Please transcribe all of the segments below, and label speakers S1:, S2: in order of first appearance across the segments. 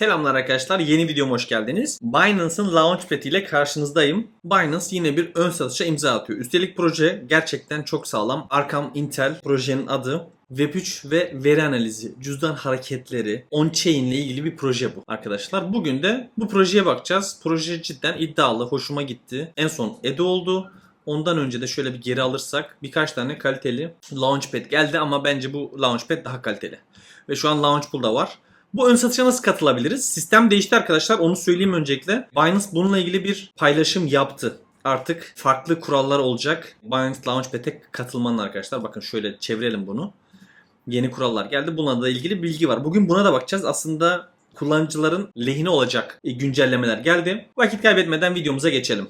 S1: Selamlar arkadaşlar. Yeni videoma hoş geldiniz. Binance'ın Launchpad ile karşınızdayım. Binance yine bir ön satışa imza atıyor. Üstelik proje gerçekten çok sağlam. Arkham Intel projenin adı. Web3 ve veri analizi, cüzdan hareketleri, on-chain ile ilgili bir proje bu arkadaşlar. Bugün de bu projeye bakacağız. Proje cidden iddialı, hoşuma gitti. En son Edo oldu. Ondan önce de şöyle bir geri alırsak birkaç tane kaliteli Launchpad geldi ama bence bu Launchpad daha kaliteli. Ve şu an Launchpool'da var. Bu ön satışa nasıl katılabiliriz? Sistem değişti arkadaşlar. Onu söyleyeyim öncelikle. Binance bununla ilgili bir paylaşım yaptı. Artık farklı kurallar olacak. Binance Launchpad'e katılmanın arkadaşlar. Bakın şöyle çevirelim bunu. Yeni kurallar geldi. Bununla da ilgili bilgi var. Bugün buna da bakacağız. Aslında kullanıcıların lehine olacak güncellemeler geldi. Vakit kaybetmeden videomuza geçelim.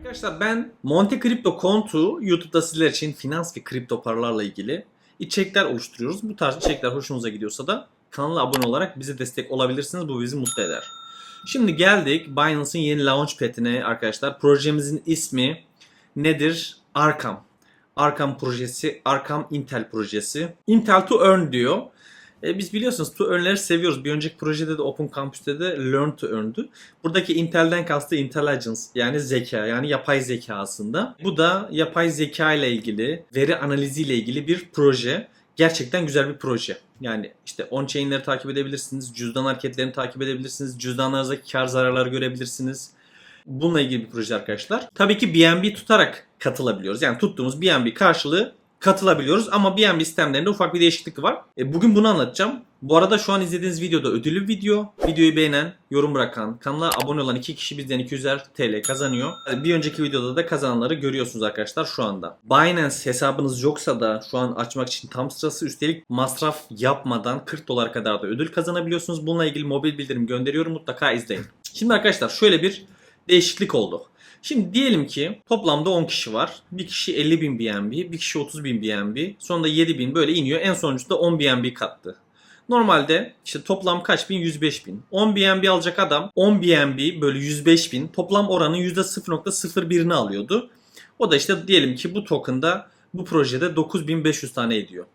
S1: Arkadaşlar ben Monte Crypto Kontu YouTube'da sizler için finans ve kripto paralarla ilgili içerikler oluşturuyoruz. Bu tarz içerikler hoşunuza gidiyorsa da kanala abone olarak bize destek olabilirsiniz. Bu bizi mutlu eder. Şimdi geldik Binance'ın yeni Launchpad'ine arkadaşlar. Projemizin ismi nedir? Arkham. Arkham projesi, Arkham Intel projesi. Intel to Earn diyor. E, biz biliyorsunuz to earn'leri seviyoruz. Bir önceki projede de Open Campus'te de Learn to Earn'dü. Buradaki Intel'den kastı Intelligence yani zeka yani yapay zeka aslında. Bu da yapay zeka ile ilgili, veri analizi ile ilgili bir proje. Gerçekten güzel bir proje. Yani işte on-chain'leri takip edebilirsiniz, cüzdan hareketlerini takip edebilirsiniz, cüzdanlarınızdaki kar zararları görebilirsiniz. Bununla ilgili bir proje arkadaşlar. Tabii ki BNB tutarak katılabiliyoruz. Yani tuttuğumuz BNB karşılığı katılabiliyoruz ama BNB sistemlerinde ufak bir değişiklik var. E, bugün bunu anlatacağım. Bu arada şu an izlediğiniz videoda ödüllü bir video. Videoyu beğenen, yorum bırakan, kanala abone olan iki kişi bizden 200'er TL kazanıyor. E, Bir önceki videoda da kazananları görüyorsunuz arkadaşlar şu anda. Binance hesabınız yoksa da şu an açmak için tam sırası üstelik masraf yapmadan 40 dolar kadar da ödül kazanabiliyorsunuz. Bununla ilgili mobil bildirim gönderiyorum mutlaka izleyin. Şimdi arkadaşlar şöyle bir değişiklik oldu. Şimdi diyelim ki toplamda 10 kişi var. Bir kişi 50 bin BNB, bir kişi 30 bin BNB, sonunda 7 bin böyle iniyor. En sonuçta 10 BNB kattı. Normalde işte toplam kaç bin? 105 bin. 10 BNB alacak adam 10 BNB bölü 105 bin toplam oranın %0.01'ini alıyordu. O da işte diyelim ki bu token'da bu projede 9500 tane ediyor.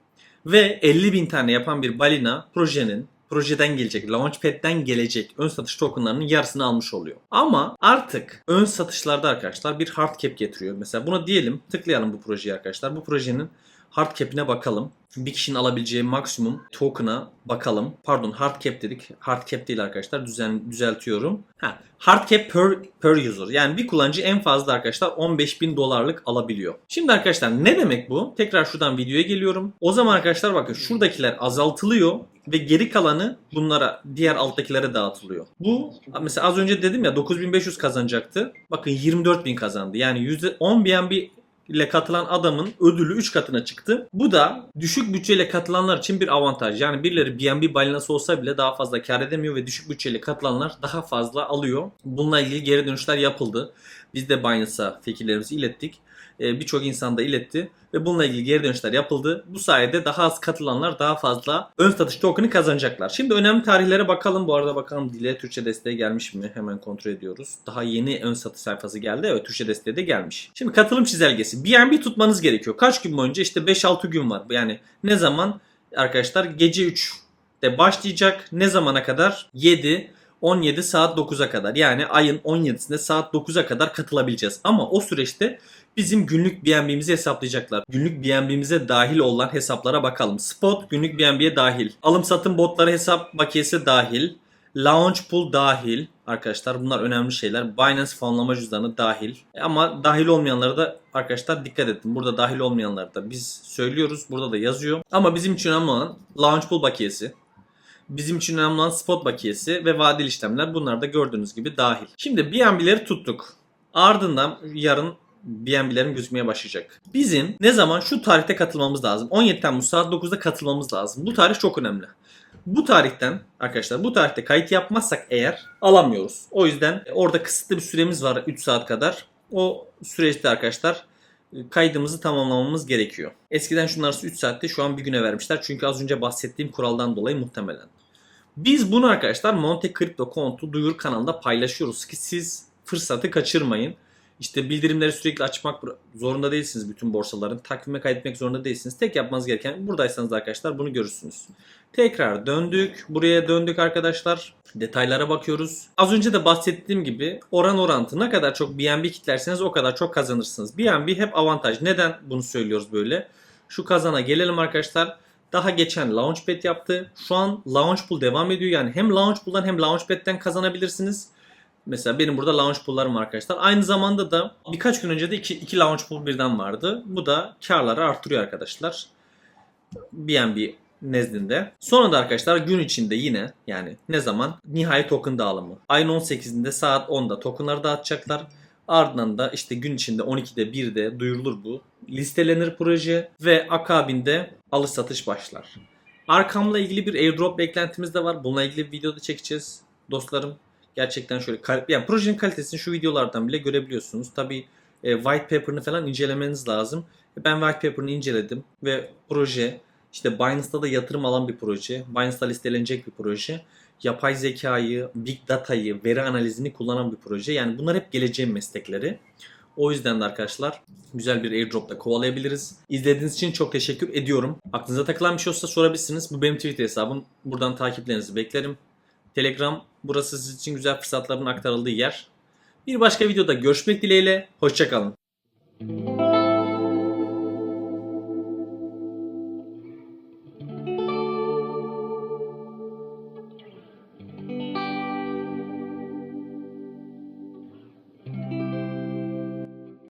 S1: Ve 50 bin tane yapan bir balina projenin projeden gelecek, Launchpad'den gelecek ön satış tokenlarının yarısını almış oluyor. Ama artık ön satışlarda arkadaşlar bir hard cap getiriyor. Mesela buna diyelim tıklayalım bu projeye arkadaşlar. Bu projenin hard cap'ine bakalım. Bir kişinin alabileceği maksimum token'a bakalım. Pardon hard cap dedik. Hard cap değil arkadaşlar. Düzen, düzeltiyorum. Ha, hard cap per, per user. Yani bir kullanıcı en fazla arkadaşlar 15 bin dolarlık alabiliyor. Şimdi arkadaşlar ne demek bu? Tekrar şuradan videoya geliyorum. O zaman arkadaşlar bakın şuradakiler azaltılıyor ve geri kalanı bunlara diğer alttakilere dağıtılıyor. Bu mesela az önce dedim ya 9500 kazanacaktı. Bakın 24000 kazandı. Yani %10 BNB ile katılan adamın ödülü 3 katına çıktı. Bu da düşük bütçeyle katılanlar için bir avantaj. Yani birileri BNB balinası olsa bile daha fazla kar edemiyor ve düşük bütçeyle katılanlar daha fazla alıyor. Bununla ilgili geri dönüşler yapıldı. Biz de Binance'a fikirlerimizi ilettik. Ee, Birçok insan da iletti ve bununla ilgili geri dönüşler yapıldı. Bu sayede daha az katılanlar daha fazla ön satış token'ı kazanacaklar. Şimdi önemli tarihlere bakalım. Bu arada bakalım dile Türkçe desteği gelmiş mi? Hemen kontrol ediyoruz. Daha yeni ön satış sayfası geldi. Evet Türkçe desteği de gelmiş. Şimdi katılım çizelgesi. BNB tutmanız gerekiyor. Kaç gün boyunca? İşte 5-6 gün var. Yani ne zaman? Arkadaşlar gece 3'te başlayacak. Ne zamana kadar? 7 17 saat 9'a kadar yani ayın 17'sinde saat 9'a kadar katılabileceğiz. Ama o süreçte bizim günlük BNB'mizi hesaplayacaklar. Günlük BNB'mize dahil olan hesaplara bakalım. Spot günlük BNB'ye dahil. Alım satım botları hesap bakiyesi dahil. Launch pool dahil. Arkadaşlar bunlar önemli şeyler. Binance fonlama cüzdanı dahil. Ama dahil olmayanlara da arkadaşlar dikkat edin. Burada dahil olmayanları da biz söylüyoruz. Burada da yazıyor. Ama bizim için önemli olan launch pool bakiyesi. Bizim için önemli olan spot bakiyesi ve vadeli işlemler bunlar da gördüğünüz gibi dahil. Şimdi BNB'leri tuttuk. Ardından yarın BNB'lerin gözükmeye başlayacak. Bizim ne zaman şu tarihte katılmamız lazım. 17 Temmuz saat 9'da katılmamız lazım. Bu tarih çok önemli. Bu tarihten arkadaşlar bu tarihte kayıt yapmazsak eğer alamıyoruz. O yüzden orada kısıtlı bir süremiz var 3 saat kadar. O süreçte arkadaşlar kaydımızı tamamlamamız gerekiyor. Eskiden şunlar 3 saatte şu an bir güne vermişler. Çünkü az önce bahsettiğim kuraldan dolayı muhtemelen. Biz bunu arkadaşlar Monte Crypto kontu duyuru kanalında paylaşıyoruz ki siz fırsatı kaçırmayın. İşte bildirimleri sürekli açmak zorunda değilsiniz bütün borsaların. Takvime kaydetmek zorunda değilsiniz. Tek yapmanız gereken buradaysanız arkadaşlar bunu görürsünüz. Tekrar döndük. Buraya döndük arkadaşlar. Detaylara bakıyoruz. Az önce de bahsettiğim gibi oran orantı ne kadar çok BNB kitlerseniz o kadar çok kazanırsınız. BNB hep avantaj. Neden bunu söylüyoruz böyle? Şu kazana gelelim arkadaşlar. Daha geçen Launchpad yaptı. Şu an Launchpool devam ediyor. Yani hem Launchpool'dan hem Launchpad'den kazanabilirsiniz. Mesela benim burada Launchpool'larım var arkadaşlar. Aynı zamanda da birkaç gün önce de iki, iki Launchpool birden vardı. Bu da karları artırıyor arkadaşlar. BNB nezdinde. Sonra da arkadaşlar gün içinde yine yani ne zaman? Nihai token dağılımı. Ayın 18'inde saat 10'da tokenları dağıtacaklar. Ardından da işte gün içinde 12'de 1'de duyurulur bu. Listelenir proje ve akabinde alış satış başlar. Arkamla ilgili bir airdrop beklentimiz de var. Bununla ilgili bir video da çekeceğiz dostlarım. Gerçekten şöyle yani projenin kalitesini şu videolardan bile görebiliyorsunuz. Tabii e, white paper'ını falan incelemeniz lazım. Ben white paper'ını inceledim ve proje işte Binance'da da yatırım alan bir proje. Binance'da listelenecek bir proje. Yapay zekayı, big data'yı, veri analizini kullanan bir proje. Yani bunlar hep geleceğin meslekleri. O yüzden de arkadaşlar güzel bir airdrop'la kovalayabiliriz. İzlediğiniz için çok teşekkür ediyorum. Aklınıza takılan bir şey olsa sorabilirsiniz. Bu benim Twitter hesabım. Buradan takiplerinizi beklerim. Telegram burası sizin için güzel fırsatların aktarıldığı yer. Bir başka videoda görüşmek dileğiyle. Hoşçakalın.